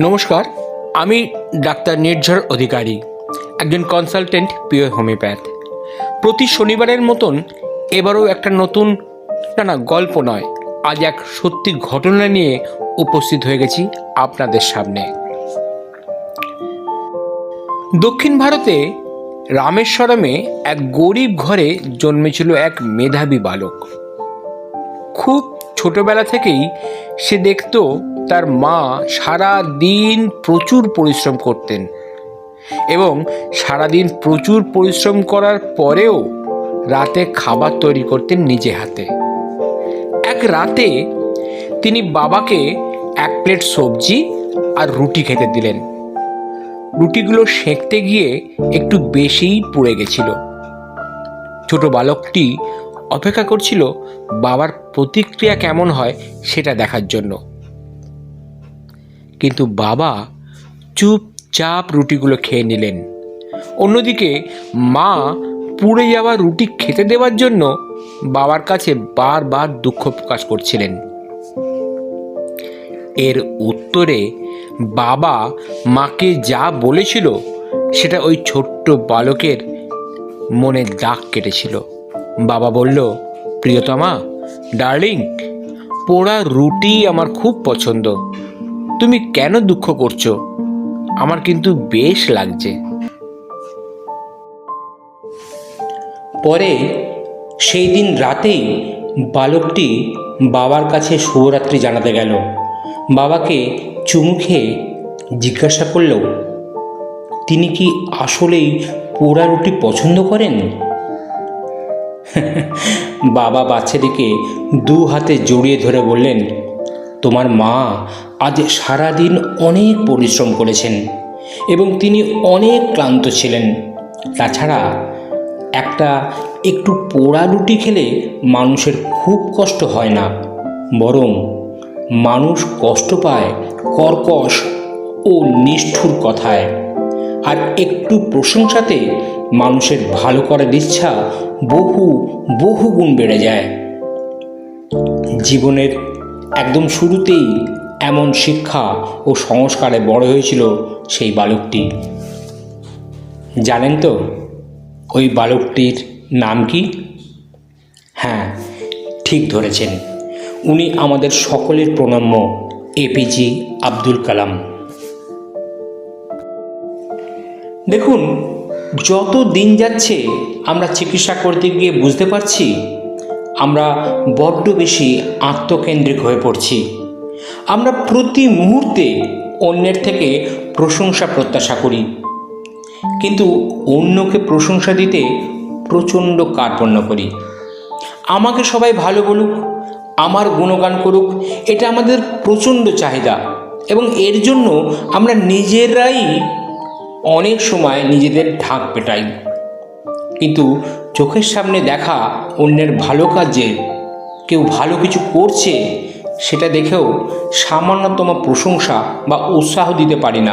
নমস্কার, আমি ডাক্তার নির্ঝর অধিকারী, একজন কনসালটেন্ট প্রিয় হোমিওপ্যাথ প্রতি শনিবারের মতন এবারও একটা নতুন, না না, গল্প নয়, আজ এক সত্যি ঘটনা নিয়ে উপস্থিত হয়ে গেছি আপনাদের সামনে। দক্ষিণ ভারতে রামেশ্বরমে এক গরিব ঘরে জন্মেছিল এক মেধাবী বালক। খুব ছোটবেলা থেকেই সে দেখতো তার মা সারা দিন প্রচুর পরিশ্রম করতেন এবং সারাদিন প্রচুর পরিশ্রম করার পরেও রাতে খাবার তৈরি করতেন নিজে হাতে। এক রাতে তিনি বাবাকে এক প্লেট সবজি আর রুটি খেতে দিলেন। রুটিগুলো সেঁকতে গিয়ে একটু বেশিই পুড়ে গেছিল। ছোট বালকটি অপেক্ষা করছিল বাবার প্রতিক্রিয়া কেমন হয় সেটা দেখার জন্য। কিন্তু বাবা চুপচাপ রুটিগুলো খেয়ে নিলেন। অন্যদিকে মা পুড়ে যাওয়া রুটি খেতে দেওয়ার জন্য বাবার কাছে বারবার দুঃখ প্রকাশ করছিলেন। এর উত্তরে বাবা মাকে যা বলেছিল সেটা ওই ছোট্ট বালকের মনে দাগ কেটেছিল। বাবা বলল, প্রিয়তমা, ডার্লিং, পোড়া রুটি আমার খুব পছন্দ। তুমি কেন দুঃখ করছ? আমার কিন্তু বেশ লাগছে। পরে সেই দিন রাতেই বালকটি বাবার কাছে শুভরাত্রি জানাতে গেল। বাবাকে চুমু খেয়ে জিজ্ঞাসা করল, তিনি কি আসলেই পোড়া রুটি পছন্দ করেন? বাবা বাচ্চাটিকে দু হাতে জড়িয়ে ধরে বললেন, তোমার মা আজ সারাদিন অনেক পরিশ্রম করেছেন এবং তিনি অনেক ক্লান্ত ছিলেন। তাছাড়া একটা একটু পোড়া রুটি খেলে মানুষের খুব কষ্ট হয় না। বরং মানুষ কষ্ট পায় কর্কশ ও নিষ্ঠুর কথায়। আর একটু প্রশংসাতে মানুষের ভালো করার ইচ্ছা বহু বহু গুণ বেড়ে যায়। জীবনের একদম শুরুতেই এমন শিক্ষা ও সংস্কারে বড় হয়েছিল সেই বালকটি। জানেন তো, ওই বালকটির নাম কি? হ্যাঁ ঠিক ধরেছেন। উনি আমাদের সকলের প্রণম্য এপিজি আব্দুল কালাম। দেখুন, যত দিন যাচ্ছে, আমরা চিকিৎসা করতে গিয়ে বুঝতে পারছি, আমরা বড্ড বেশি আত্মকেন্দ্রিক হয়ে পড়ছি। আমরা প্রতি মুহূর্তে অন্যের থেকে প্রশংসা, প্রত্যাশা করি। কিন্তু অন্যকে প্রশংসা দিতে প্রচণ্ড কার্পণ্য করি। আমাকে সবাই ভালো বলুক, আমার গুণগান করুক, এটা আমাদের প্রচণ্ড চাহিদা। এবং এর জন্য আমরা নিজেরাই অনেক সময় নিজেদের ঢাক পেটাই। কিন্তু চোখের সামনে দেখা অন্যের ভালো কাজে কেউ ভালো কিছু করছে, সেটা দেখেও সামান্যতম প্রশংসা বা উৎসাহ দিতে পারি না।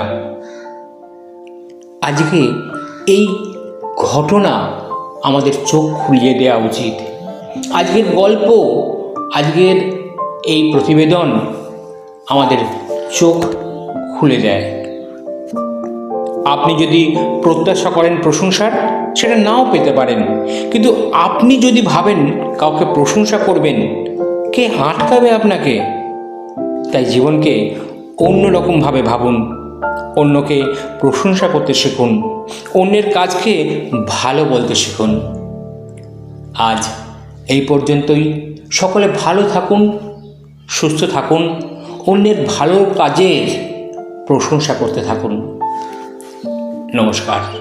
আজকে এই ঘটনা আমাদের চোখ খুলিয়ে দেওয়া উচিত। আজকের গল্প, আজকের এই প্রতিবেদন আমাদের চোখ খুলে দেয়। আপনি যদি প্রত্যাশা করেন প্রশংসার সেটা নাও পেতে পারেন। কিন্তু আপনি যদি ভাবেন কাউকে প্রশংসা করবেন, কে আটকাবে আপনাকে? তাই জীবনকে অন্যরকমভাবে ভাবুন, অন্যকে প্রশংসা করতে শিখুন, অন্যের কাজকে ভালো বলতে শিখুন। আজ এই পর্যন্তই। সকলে ভালো থাকুন, সুস্থ থাকুন, অন্যের ভালো কাজের প্রশংসা করতে থাকুন। নমস্কার।